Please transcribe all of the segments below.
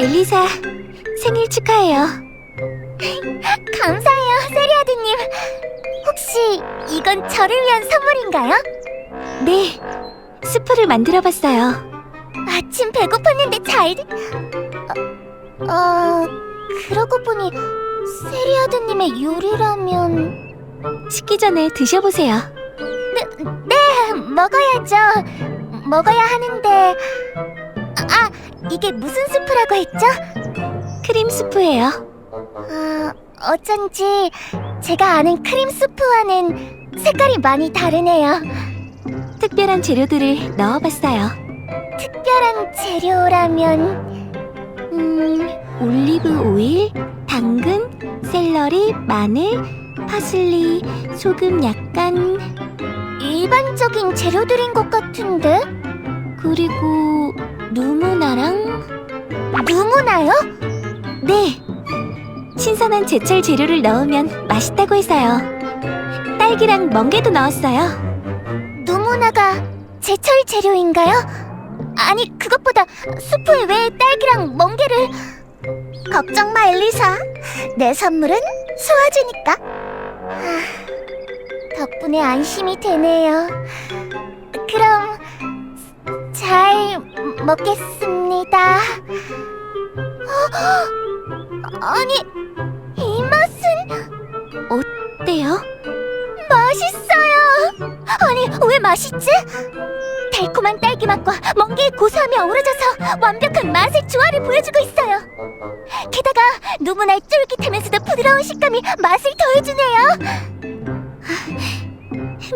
엘리사, 생일 축하해요. 감사해요, 세리아드님. 혹시 이건 저를 위한 선물인가요? 네, 수프를 만들어 봤어요. 마침 배고팠는데 잘... 어, 어... 그러고 보니 세리아드님의 요리라면... 식기 전에 드셔보세요. 네, 먹어야죠. 먹어야 하는데... 아, 이게 무슨 수프라고 했죠? 크림 수프예요. 아, 어쩐지 제가 아는 크림 수프와는 색깔이 많이 다르네요. 특별한 재료들을 넣어봤어요. 특별한 재료라면... 음, 올리브 오일, 당근, 샐러리, 마늘, 파슬리, 소금 약간, 일반적인 재료들인 것 같은데? 그리고 누무나랑 누무나요? 네. 신선한 제철 재료를 넣으면 맛있다고 해서요. 딸기랑 멍게도 넣었어요. 누무나가 제철 재료인가요? 아니, 그것보다 수프에 왜 딸기랑 멍게를... 걱정 마, 엘리사. 내 선물은 소화제니까. 아, 덕분에 안심이 되네요. 그럼 잘 먹겠습니다. 어, 아니, 이 맛은 어때요? 맛있어요. 아니, 왜 맛있지? 달콤한 딸기 맛과 멍게의 고소함이 어우러져서 완벽한 맛의 조화를 보여주고 있어요. 게다가 누무나의 쫄깃하면서도 부드러운 식감이 맛을 더해주네요.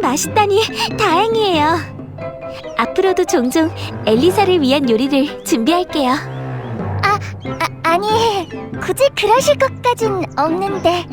맛있다니 다행이에요. 앞으로도 종종 엘리사를 위한 요리를 준비할게요. 아, 아니, 굳이 그러실 것까진 없는데